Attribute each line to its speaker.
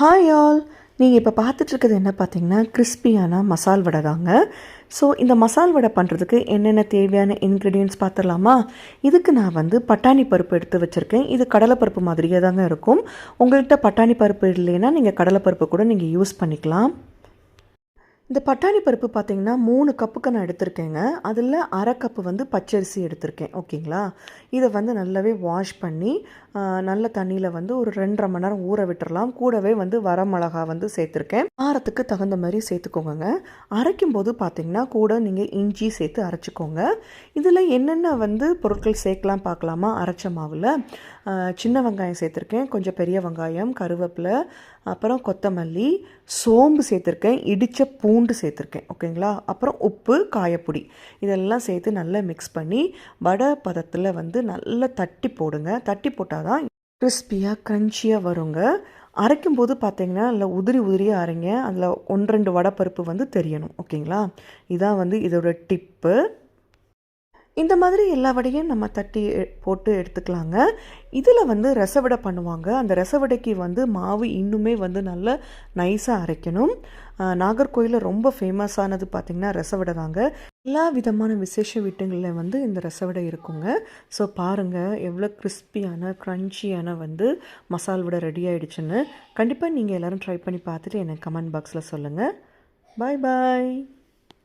Speaker 1: Hi all நீங்கள் இப்போ பார்த்துட்ருக்கிறது என்ன பார்த்தீங்கன்னா கிறிஸ்பியான மசால் வடை தாங்க. ஸோ இந்த மசால் வடை பண்ணுறதுக்கு என்னென்ன தேவையான இன்க்ரீடியன்ட்ஸ் பார்த்துடலாமா? இதுக்கு நான் வந்து பட்டாணி பருப்பு எடுத்து வச்சுருக்கேன். இது கடலைப்பருப்பு மாதிரியே தாங்க இருக்கும். உங்கள்கிட்ட பட்டாணி பருப்பு இல்லைன்னா நீங்கள் கடலைப்பருப்பு கூட நீங்கள் யூஸ் பண்ணிக்கலாம். இந்த பட்டாணி பருப்பு பார்த்தீங்கன்னா மூணு கப்புக்கு நான் எடுத்திருக்கேங்க. அதில் அரை கப்பு வந்து பச்சரிசி எடுத்திருக்கேன். ஓகேங்களா? இதை வந்து நல்லாவே வாஷ் பண்ணி நல்ல தண்ணியில் வந்து ஒரு ரெண்டரை மணி நேரம் ஊற விட்டுறலாம். கூடவே வந்து வரமிளகா வந்து சேர்த்துருக்கேன். வாரத்துக்கு தகுந்த மாதிரி சேர்த்துக்கோங்க அரைக்கும் போது பார்த்திங்கன்னா கூட நீங்கள் இஞ்சி சேர்த்து அரைச்சிக்கோங்க. இதில் என்னென்ன வந்து பொருட்கள் சேர்க்கலாம் பார்க்கலாமா அரைச்ச மாவில் சின்ன வெங்காயம் சேர்த்துருக்கேன். கொஞ்சம் பெரிய வெங்காயம் கருவேப்பிலை அப்புறம் கொத்தமல்லி சோம்பு சேர்த்துருக்கேன். இடித்த பூ பூண்டு சேர்த்துருக்கேன் ஓகேங்களா? அப்புறம் உப்பு காயப்பொடி. இதெல்லாம் சேர்த்து நல்லா மிக்ஸ் பண்ணி வடை பதத்தில் வந்து நல்லா தட்டி போடுங்க. தட்டி போட்டால் தான் கிறிஸ்பியாக க்ரன்ச்சியாக வருங்க. அரைக்கும் போது பார்த்தீங்கன்னா அதில் உதிரி உதிரியாக அரைங்க. அதில் ஒன்று ரெண்டு வடை பருப்பு வந்து தெரியணும் ஓகேங்களா? இதான் வந்து இதோட டிப்பு இந்த மாதிரி எல்லா வடையும் நம்ம தட்டி போட்டு எடுத்துக்கலாங்க. இதில் வந்து ரசவடை பண்ணுவாங்க. அந்த ரசவடைக்கு வந்து மாவு இன்னுமே வந்து நல்ல நைஸாக அரைக்கணும். நாகர்கோயிலில் ரொம்ப ஃபேமஸானது பார்த்திங்கன்னா ரசவடை தாங்க. எல்லா விதமான விசேஷ வீட்டுங்களில் வந்து இந்த ரசவடை இருக்குங்க. ஸோ பாருங்கள் எவ்வளோ கிறிஸ்பியான க்ரன்ச்சியான வந்து மசால் வடை ரெடி ஆகிடுச்சுன்னு கண்டிப்பாக நீங்கள் எல்லோரும் ட்ரை பண்ணி பார்த்துட்டு எனக்கு கமெண்ட் பாக்ஸில் சொல்லுங்கள் பாய் பாய்